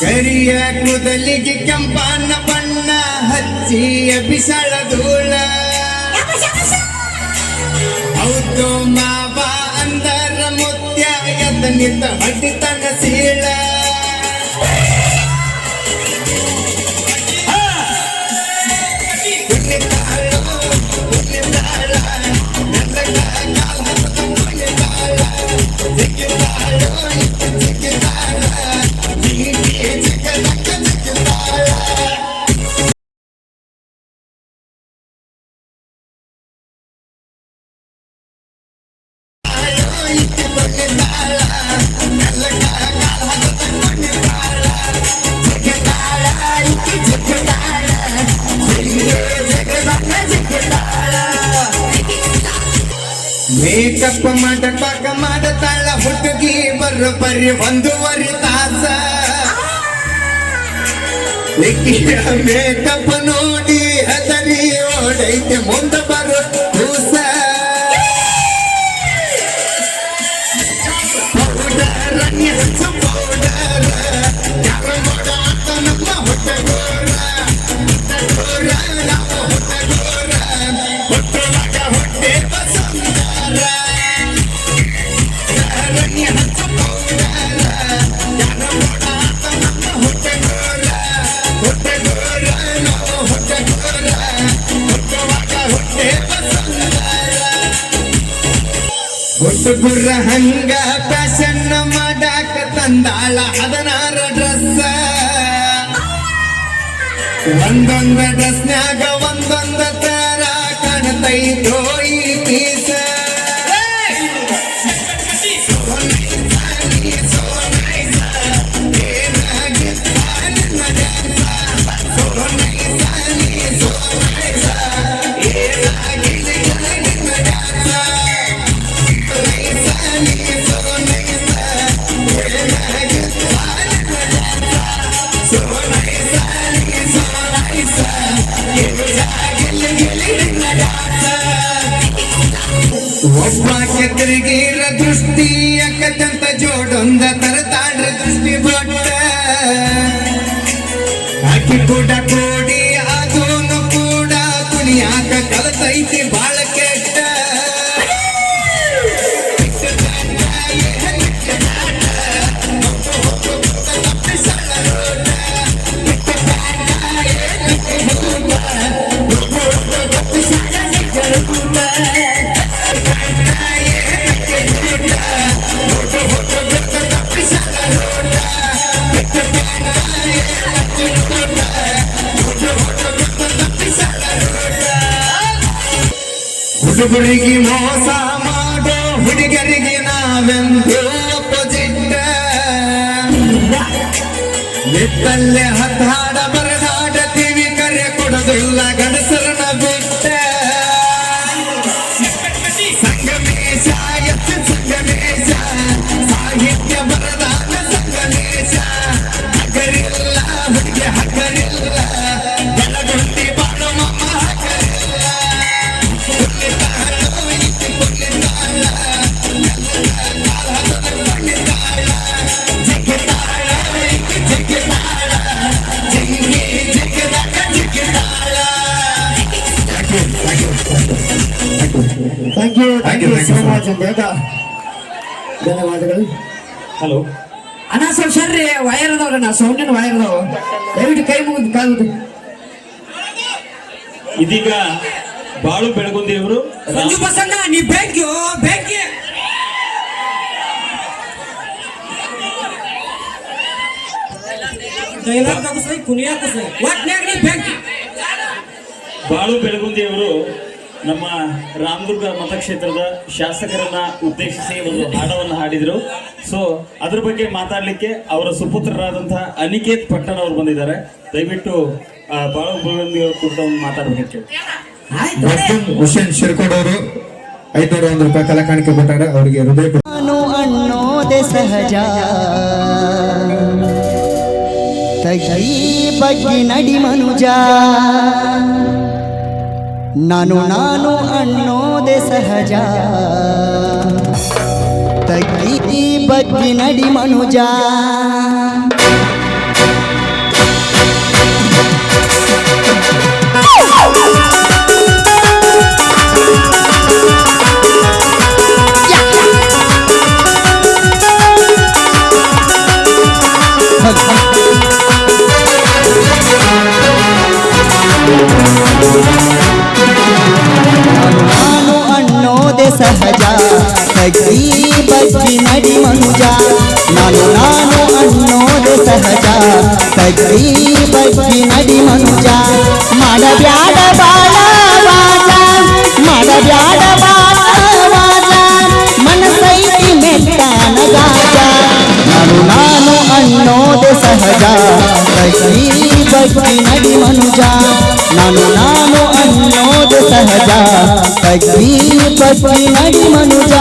ಕರಿಯ ಕೂದಲಿಗೆ ಕೆಂಪನ್ನ ಬಣ್ಣ ಹಚ್ಚಿ ಬಿಸಳ ಧೂಳ. ಹೌದು ಮಾವ, ಅಂದರ ಮುತ್ಯ ಎದ್ದ ನಿಂತ ತನ್ನ ಸೀಳ. ಮೇಕಪ್ ಮಾಡಪಾಕ ಮಾಡತಾಳ ಹುಡುಗಿ ಬರೋಬ್ಬರಿ ಒಂದೂವರೆ ತಾಸ. ಮೇಕಪ್ ನೋಡಿ ಹದರಿ ಓಡೈತೆ ಮುಂದೆ ಬರೋ ಹುಡುಗುರ ಹಂಗ ಫ್ಯಾಷನ್ ಮಾಡಾಕ ತಂದಾಳ ಹದಿನಾರ ಡ್ರೆಸ್ ಒಂದೊಂದ ಡ್ರೆಸ್ನ್ಯಾಗ ಒಂದೊಂದ ತರ ಕಾಣತೈತೋ ಈ ಪೀಸ ಹುಡುಗರಿಗೆ ಮೋಸ ಮಾಡೋ ಹುಡುಗರಿಗೆ ನಾವೆಂದು ಅಪೋಸಿಟ್ ನಿತ್ತಲ್ಲೇ ಹತ್ತಾಡ ಬರದಾಡತೀವಿ ಕರೆ ಕೊಡೋದಿಲ್ಲ thank you Thank thank you, you so much ಬೇಗ ಧನ್ಯವಾದಗಳು. ಹಲೋ ಅಣ್ಣ ಸ್ವಲ್ಪ ಸರ್ರಿ ವಯರ್ ನಾ ಸೌಂಡಿನ ವೈರ್ ಅದಾವ ದಯವಿಟ್ಟು ಕೈ ಮುಗಿದು ಕಾಗುದು ಇದೀಗ ಬಾಳು ಬೆಳಗುಂದಿಯವರು ಸಂಜು ಬಸಣ್ಣ ನೀ ಬೆಂಕಿ ಬೆಂಕಿ ಒಟ್ನ್ಯಾಗ ನೀ ಬೆಂಕಿ ಬಾಳು ಬೆಳಗುಂದಿ ಅವರು ನಮ್ಮ ರಾಮದುರ್ಗ ಮತಕ್ಷೇತ್ರದ ಶಾಸಕರನ್ನ ಉದ್ದೇಶಿಸಿ ಒಂದು ಹಾಡವನ್ನು ಹಾಡಿದ್ರು. ಸೊ ಅದ್ರ ಬಗ್ಗೆ ಮಾತಾಡ್ಲಿಕ್ಕೆ ಅವರ ಸುಪುತ್ರರಾದಂತಹ ಅನಿಕೇತ್ ಪಟ್ಟಣ ಅವರು ಬಂದಿದ್ದಾರೆ. ದಯವಿಟ್ಟು ಆ, ಬಾಳು ಬೆಳಗುಂದಿ ಅವ್ರ ಕುರಿತ ಒಂದು ಮಾತಾಡ್ಬೇಕು ಹುಸೇನ್ ಶಿರ್ಕೋಡ್ ಅವರು ಐದ್ನೂರ ಒಂದು ರೂಪಾಯಿ ಕಲಾ ಕಾಣಿಕೆ ಕೊಟ್ಟಾರೆ ಅವರಿಗೆ ಹೃದಯ ನಾನು ಅನ್ನೋದೆ ಸಹಜ. ತಗಿ ಬಗ್ಗಿ ನಡಿ ಮನುಜ. ನಾನು ನಾನು ಅನ್ನೋದೆ ಸಹಜ. ತಗ್ಗಿ ಬಗ್ಗಿ ನಡಿ ಮನುಜ. నాను నాను అన్నోద సహజ బజ్జి బజ్జి నడి మనుజ మడబ్యాడ బాల వాజ మడబ్యాడ బాల వాజ మనసైతి మెట్టాన గాజ నాను నాను అన్నోద సహజ బజ్జి బజ్జి నడి మనుజ నాను నాను అన్నోద సహజ బజ్జి బజ్జి నడి మనుజ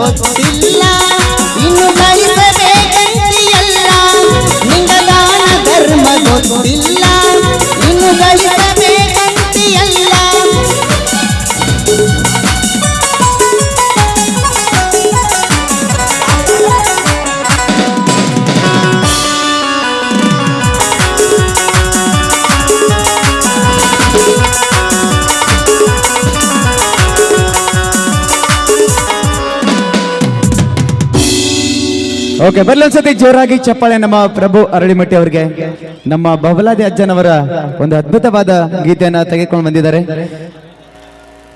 ভক্তিল্লা ಓಕೆ ಬರ್ಲಿ ಒಂದ್ಸತಿ ಜೋರಾಗಿ ಚಪ್ಪಾಳೆ ನಮ್ಮ ಪ್ರಭು ಅರಳಿಮಟ್ಟಿ ಅವರಿಗೆ. ನಮ್ಮ ಬಬಲಾದಿ ಅಜ್ಜನವರ ಒಂದು ಅದ್ಭುತವಾದ ಗೀತೆಯನ್ನ ತೆಗೆದುಕೊಂಡು ಬಂದಿದ್ದಾರೆ.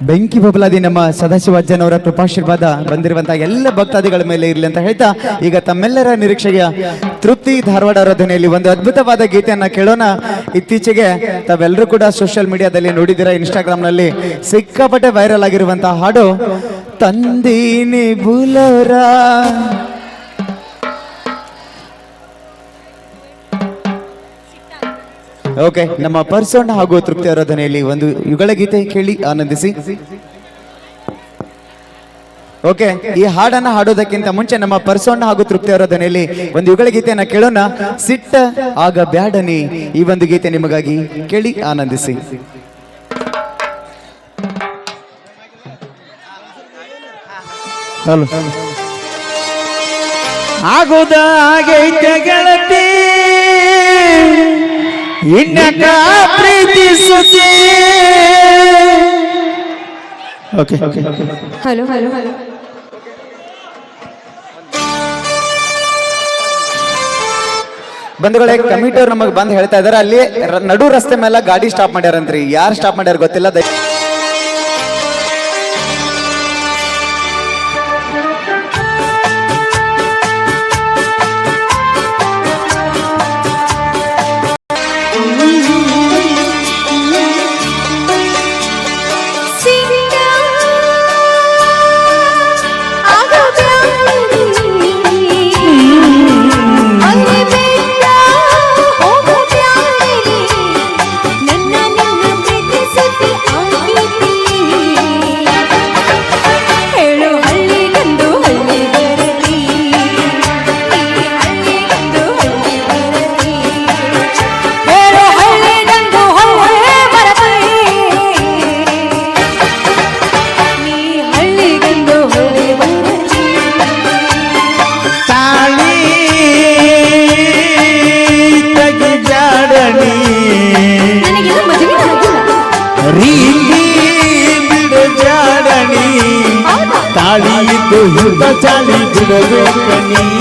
ಬೆಂಕಿ ಬಬಲಾದಿ ನಮ್ಮ ಸದಾಶಿವ ಅಜ್ಜನವರ ಕೃಪಾಶೀರ್ವಾದ ಬಂದಿರುವಂತಹ ಎಲ್ಲ ಭಕ್ತಾದಿಗಳ ಮೇಲೆ ಇರಲಿ ಅಂತ ಹೇಳ್ತಾ, ಈಗ ತಮ್ಮೆಲ್ಲರ ನಿರೀಕ್ಷೆಯ ತೃಪ್ತಿ ಧಾರವಾಡ ಆರಾಧನೆಯಲ್ಲಿ ಒಂದು ಅದ್ಭುತವಾದ ಗೀತೆಯನ್ನ ಕೇಳೋಣ. ಇತ್ತೀಚೆಗೆ ತಾವೆಲ್ಲರೂ ಕೂಡ ಸೋಷಿಯಲ್ ಮೀಡಿಯಾದಲ್ಲಿ ನೋಡಿದ್ದೀರಾ ಇನ್ಸ್ಟಾಗ್ರಾಮ್ನಲ್ಲಿ ಸಿಕ್ಕಾಪಟ್ಟೆ ವೈರಲ್ ಆಗಿರುವಂತಹ ಹಾಡು, ತಂದೀನಿ ಬುಲೋರಾ ಓಕೆ ನಮ್ಮ ಪರ್ಸೋಣ ಹಾಗೂ ತೃಪ್ತಿ ಆರಾಧನೆಯಲ್ಲಿ ಒಂದು ಯುಗಳ ಗೀತೆ ಕೇಳಿ ಆನಂದಿಸಿ. ಓಕೆ ಈ ಹಾಡನ್ನ ಹಾಡೋದಕ್ಕಿಂತ ಮುಂಚೆ ನಮ್ಮ ಪರ್ಸೋಣ ಹಾಗೂ ತೃಪ್ತಿ ಆರಾಧನೆಯಲ್ಲಿ ಒಂದು ಯುಗಳ ಗೀತೆಯನ್ನ ಕೇಳೋಣ. ಸಿಟ್ಟ ಆಗ ಬ್ಯಾಡನಿ ಈ ಒಂದು ಗೀತೆ ನಿಮಗಾಗಿ ಕೇಳಿ ಆನಂದಿಸಿ. ಹಲೋ ಆಗುದ ಆಗೈತೆ ಗೆಳತಿ ಇನ್ನಕ ಪ್ರೀತಿಸುತ್ತೆ. ಓಕೆ ಹಲೋ ಹಲೋ ಹಲೋ ಬಂಧುಗಳೇ ನಮಗೆ ಬಂದು ಹೇಳ್ತಾ ಇದಾರೆ. ಅಲ್ಲಿ ನಡು ರಸ್ತೆ ಮೇಲೆ ಗಾಡಿ ಸ್ಟಾಪ್ ಮಾಡ್ಯಾರಂತ್ರಿ. ಯಾರು ಸ್ಟಾಪ್ ಮಾಡ್ಯಾರ ಗೊತ್ತಿಲ್ಲ. சிவகணி